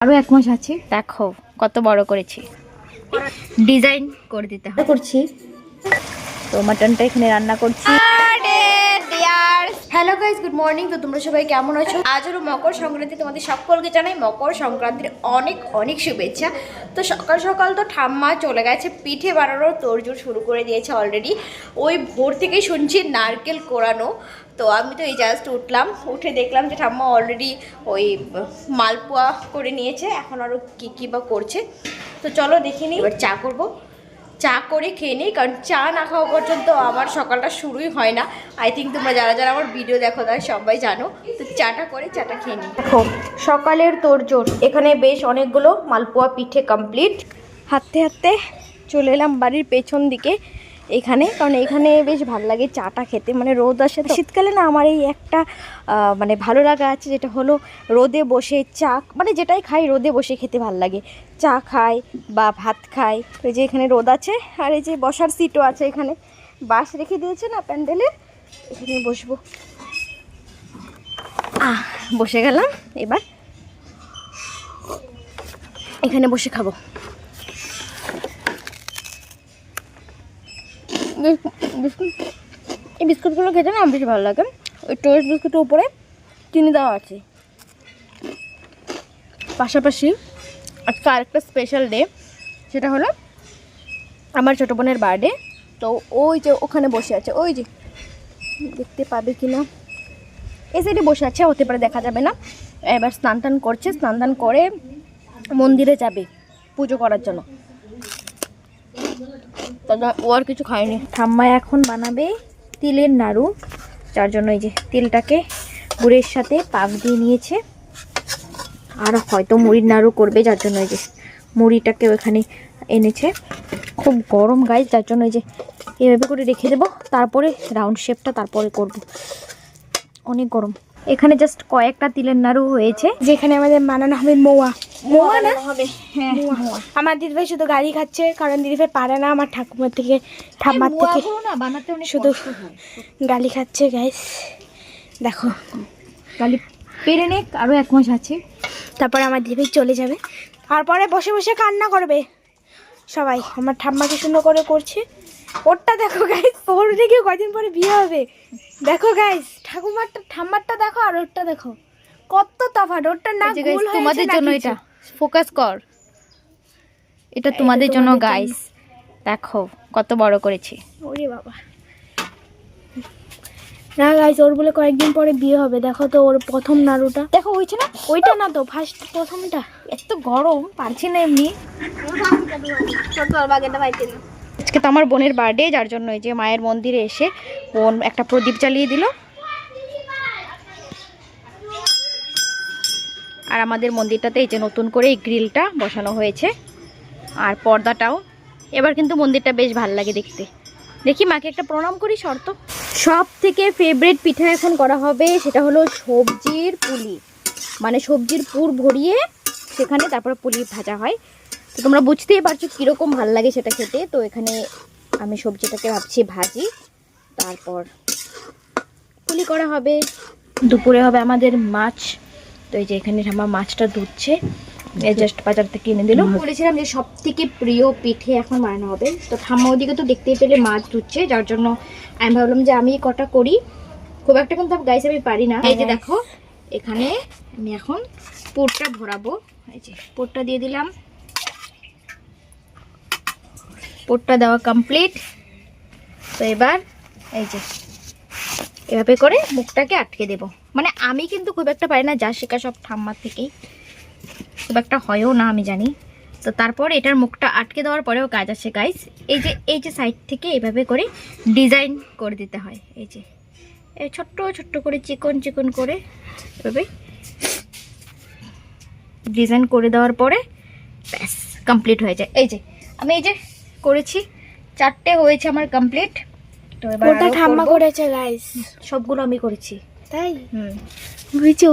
আরও এক মাস আছে। দেখো কত বড় করেছি। ডিজাইন করে দিতে হবে। করছি। তো মাটনটা এখানে রান্না করছি। গাইজ গুড মর্নিং তো তোমরা সবাই কেমন আছো? আজ হলো মকর সংক্রান্তি। তোমাদের সকলকে জানাই মকর সংক্রান্তির অনেক অনেক শুভেচ্ছা। তো সকাল সকাল তো ঠাম্মা চলে গেছে, পিঠে বানানোর তোড়জোড় শুরু করে দিয়েছে অলরেডি ওই ভোর থেকেই শুনছি নারকেল কোরানো। তো আমি তো এই জাস্ট উঠলাম, উঠে দেখলাম যে ঠাম্মা অলরেডি ওই মালপোয়া করে নিয়েছে। এখন আরও কী কী বা করছে। তো চলো দেখিনি এবার চা করব। চা করে খেয়ে নিই, কারণ চা না খাওয়া পর্যন্ত আমার সকালটা শুরুই হয় না। আই থিঙ্ক তোমরা যারা যারা আমার ভিডিও দেখো তারা সবাই জানো। তো চাটা করে চাটা খেয়ে নিই। দেখো, সকালের তোড়জোড়। এখানে বেশ অনেকগুলো মালপোয়া পিঠে কমপ্লিট হাতে হাতে চলে এলাম বাড়ির পেছন দিকে। এখানে, কারণ এখানে বেশ ভালো লাগে চাটা খেতে মানে রোদ আসে শীতকালে না আমার এই একটা মানে ভালো লাগা আছে, যেটা হলো রোদে বসে চা মানে যেটাই খাই রোদে বসে খেতে ভালো লাগে। চা খাই বা ভাত খাই, এই যে এখানে রোদ আছে, আর এই যে বসার সিটও আছে এখানে। বাস রেখে দিয়েছে না প্যান্ডেলের এখানে বসবো। আহ, বসে গেলাম, এবার। এখানে বসে খাব। বিস্কুট এই বিস্কুটগুলো খেতে না বেশি ভালো লাগে। ওই টোস্ট বিস্কুটের উপরে চিনি দেওয়া আছে। পাশাপাশি আজকে আরেকটা স্পেশাল ডে সেটা হলো আমার ছোটো বোনের বার্থডে তো ওই যে ওখানে বসে আছে, ওই যে দেখতে পাবে কি না এই সাইডে বসে আছে, হতে পারে দেখা যাবে না। এবার স্নান টান করছে, স্নান টান করে মন্দিরে যাবে পুজো করার জন্য। তবে ও আর কিছু খায়নি। ঠাম্মা এখন বানাবে তিলের নাড়ু, যার জন্য এই যে তিলটাকে গুড়ের সাথে পাক দিয়ে নিয়েছে। আর হয়তো মুড়ির নাড়ু করবে, যার জন্য এই যে মুড়িটাকে ওখানে এনেছে। খুব গরম গাছ যার জন্য এই যে এভাবে করে রেখে দেবো। তারপরে রাউন্ড শেপটা তারপরে করব। অনেক গরম। এখানে জাস্ট কয়েকটা তিলের নাড়ু হয়েছে। যেখানে আমাদের মানানো হবে মোয়া। মোয়া না? হবে। হ্যাঁ। আমার দিদিভাই শুধু গাড়ি খাচ্ছে কারণ দিদিভাই পারে না আমার ঠাকুমার থেকে ঠাম্মার থেকে শুধু গালি খাচ্ছে গাইস দেখো। গালি পেরে নে আরও এক মাস আছে। তারপরে আমার দিদিভাই চলে যাবে। তারপরে বসে বসে কান্না করবে। সবাই আমার ঠাম্মাকে সুন্দর করে করছে। ওরটা দেখো গাইস ওর দেখে কদিন পরে বিয়ে হবে। দেখো গাইস ঠাকুমারটা ঠাম্মারটা দেখো আর ওরটা দেখো। কত তফাৎ ওরটা না গোল তোমাদের জন্য এটা। ফোকাস কর। এটা এটা তোমাদের জন্য তোমাদের জন্য। গাইস দেখো কত বড় করেছি। ওরে বাবা। না গাইস ওর বলে কয়েকদিন পরে বিয়ে হবে। দেখো তো ওর প্রথম নাড়ুটা। দেখো হয়েছে না? ওইটা না তো ফার্স্ট প্রথমটা। এত গরম পারছি না এমনি। আজকে তো আমার বোনের বার্থডে যার জন্য এই যে মায়ের মন্দিরে এসে বোন একটা প্রদীপ জ্বালিয়ে দিল। আর আমাদের মন্দিরটাতে এই যে নতুন করে এই গ্রিলটা বসানো হয়েছে আর পর্দাটাও। এবার কিন্তু মন্দিরটা বেশ ভালো লাগে দেখতে। দেখি মাকে একটা প্রণাম করি, শর্ত। সব থেকে ফেভারিট পিঠা এখন করা হবে সেটা হলো সবজির পুলি। মানে সবজির পুর ভরিয়ে সেখানে তারপরে পুলি ভাজা হয়। তো তোমরা বুঝতেই পারছ কীরকম ভালো লাগে সেটা খেতে। তো এখানে আমি সবজিটাকে ভাবছি ভাজি, তারপর পুলি করা হবে। দুপুরে হবে আমাদের মাছ। তো এই যে এখানে আমার মাছটা ধুচ্ছে। জাস্ট বাজার থেকে কিনে দিল। বলেছিলাম যে সব থেকে প্রিয় পিঠে এখন বানানো হবে। তো ঠাম্মা ওদিকে তো দেখতেই পেলে মাছ ধুচ্ছে যার জন্য আমি ভাবলাম যে আমি কটা করি। খুব একটা কিন্তু গাইস আমি পারি না। এই যে দেখো এখানে আমি এখন পুরটা ভরাবো। এই যে পুরটা দিয়ে দিলাম। পুরটা দেওয়া কমপ্লিট তো এবার এই যে এভাবে করে মুখটাকে আটকে দেব। মানে আমি কিন্তু খুব একটা পারি না যা শেখা সব ঠাম্মার থেকেই। খুব একটা হয়ও না আমি জানি। তো তারপর এটার মুখটা আটকে দেওয়ার পরেও কাজ আছে গাইস এই যে এই যে সাইড থেকে এভাবে করে ডিজাইন করে দিতে হয় এই যে। এই ছোট্ট ছোট্ট করে চিকন চিকন করে এভাবে ডিজাইন করে দেওয়ার পরে ব্যাস কমপ্লিট হয়ে যায়। এই যে আমি এই যে করেছি চারটে হয়েছে আমার কমপ্লিট তো এবার ঠাম্মা করেছে গাইস সবগুলো আমি করেছি। তাই? হুম।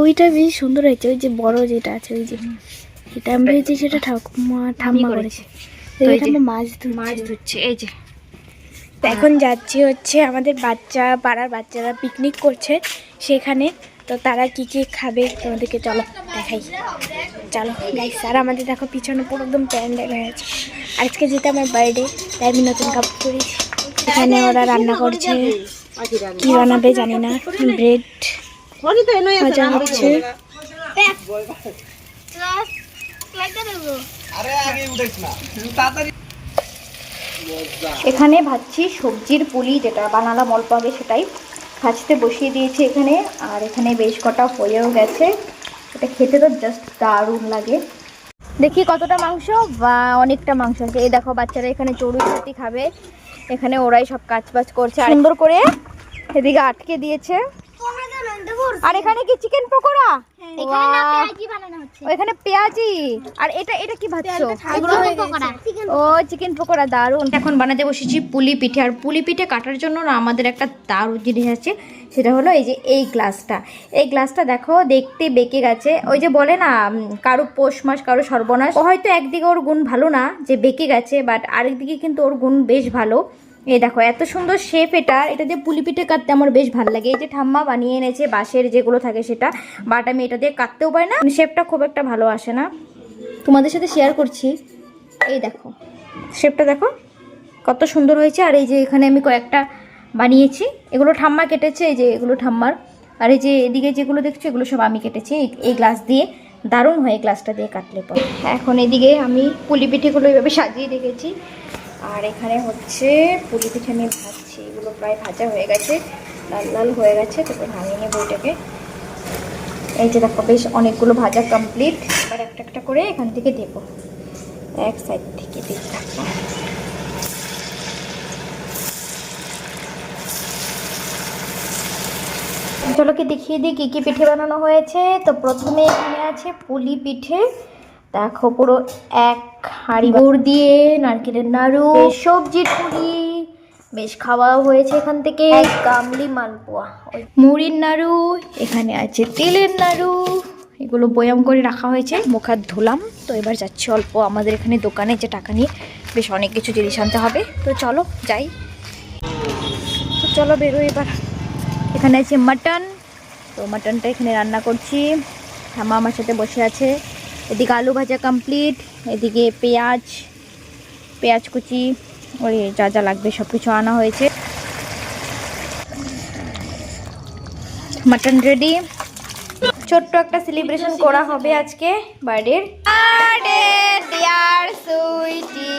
ওইটা বেশ সুন্দর হয়েছে ওই যে বড় যেটা আছে ওই যে এটা আমি ভেবেছি সেটা ঠাকুমা ঠাম্মা করেছি। মাছ মাছ ধুচ্ছে এই যে। এখন যাচ্ছি হচ্ছে আমাদের বাচ্চা পাড়ার বাচ্চারা পিকনিক করছে সেখানে। তো তারা কি কি খাবে তোমাদেরকে চলো দেখাই। চলো গাইস আর আমাদের দেখো পিছনে পুরো একদম প্যান্ডেল হয়ে আছে। আজকে যেটা আমার বার্থডে তাই আমি নতুন কাপড় পরেছি। এখানে ওরা রান্না করছে। কি বানাবে জানি না, ব্রেড মজা হচ্ছে। এখানে ভাজছি সবজির পুলি, যেটা বানালাম অল্প আগে সেটাই। ভাজতে বসিয়ে দিয়েছি এখানে, আর এখানে বেশ কটা হয়েও গেছে। এটা খেতে তো জাস্ট দারুণ লাগে। দেখি কতটা মাংস? বা, অনেকটা মাংস আছে। এই দেখো, বাচ্চারা এখানে চড়ুই খাবে। এখানে ওরাই সব কাজ বাজ করছে সুন্দর করে? এদিকে আটকে দিয়েছে। আর এখানে কি চিকেন পকোড়া? এখানে পেঁয়াজি আর এটা এটা কি ভাজছো? ও চিকেন পকোড়া দারুণ এখন বানাতে বসেছি পুলি পিঠে। আর পুলি পিঠে কাটার জন্য না আমাদের একটা দারুণ জিনিস আছে। সেটা হলো এই যে এই গ্লাসটা। এই গ্লাসটা দেখো দেখতে বেঁকে গেছে। ওই যে বলে না কারও পৌষ মাস কারও সর্বনাশ। হয়তো একদিকে ওর গুণ ভালো না যে বেঁকে গেছে বাট আরেকদিকে কিন্তু ওর গুণ বেশ ভালো। এই দেখো, এত সুন্দর শেপ এটা। এটা দিয়ে পুলি পিঠে কাটতে আমার বেশ ভালো লাগে। এই যে ঠাম্মা বানিয়ে এনেছে, বাঁশের যেগুলো থাকে সেটা, বাট আমি এটা দিয়ে কাটতেও পারি না। শেপটা খুব একটা ভালো আসে না। তোমাদের সাথে শেয়ার করছি। এই দেখো শেপটা দেখো, কত সুন্দর হয়েছে। আর এই যে এখানে আমি কয়েকটা বানিয়েছি। এগুলো ঠাম্মা কেটেছে, এই যে এগুলো ঠাম্মার। আর এই যে এদিকে যেগুলো দেখছ, এগুলো সব আমি কেটেছি। এই- গ্লাস দিয়ে দারুণ হয় গ্লাসটা দিয়ে কাটলে পর। এখন এদিকে আমি পুলি পিঠেগুলো এইভাবে সাজিয়ে রেখেছি। আর এখানে হচ্ছে পুলি পিঠে আমি ভাজছি, এগুলো প্রায় ভাজা হয়ে গেছে, লাল লাল হয়ে গেছে তোকে ভাঙিয়ে নেব এটাকে। এই যে দেখো, বেশ অনেকগুলো ভাজা কমপ্লিট এবার একটা একটা করে এখান থেকে দেবো। এক সাইড থেকে দিতে থাকব চলো কি দেখিয়ে দিই কী কী পিঠে বানানো হয়েছে? তো প্রথমে এখানে আছে পুলি পিঠে। দেখো পুরো এক হাঁড়ি গুড় দিয়ে নারকেলের নাড়ু সবজির পুলি বেশ খাওয়াও হয়েছে এখান থেকে। গামলি মালপোয়া মুড়ির নাড়ু এখানে আছে তেলের নাড়ু এগুলো বয়াম করে রাখা হয়েছে। মুখ হাত ধুলাম তো এবার যাচ্ছি অল্প আমাদের এখানে দোকানে যে টাকা নিয়ে বেশ অনেক কিছু জিনিস আনতে হবে। তো চলো যাই। তো চলো বেরো এবার। এখানে আছে মাটন তো মাটনটা এখানে রান্না করছি। ঠাম্মা আমার সাথে বসে আছে। এদিকে আলু ভাজা কমপ্লিট এদিকে পেঁয়াজ পেঁয়াজ কুচি ওই যা যা লাগবে সব কিছু আনা হয়েছে। মাটন রেডি ছোট্ট একটা সেলিব্রেশন করা হবে আজকে বার্থডের। Birthday dear sweety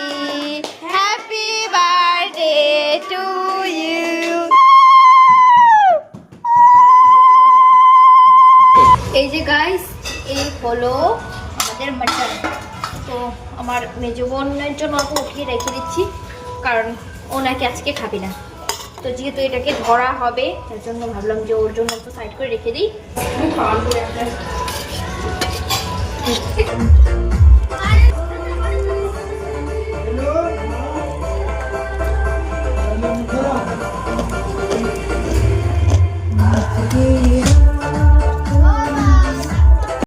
happy birthday to you এই যে গাইস এই হলো আমাদের মাটন তো আমার মেজ বোনের জন্য অল্প উঠিয়ে রেখে দিচ্ছি, কারণ ও নাকি আজকে খাবে না। তো যেহেতু এটাকে ধরা হবে, তার জন্য ভাবলাম যে ওর জন্য একটু সাইড করে রেখে দিই।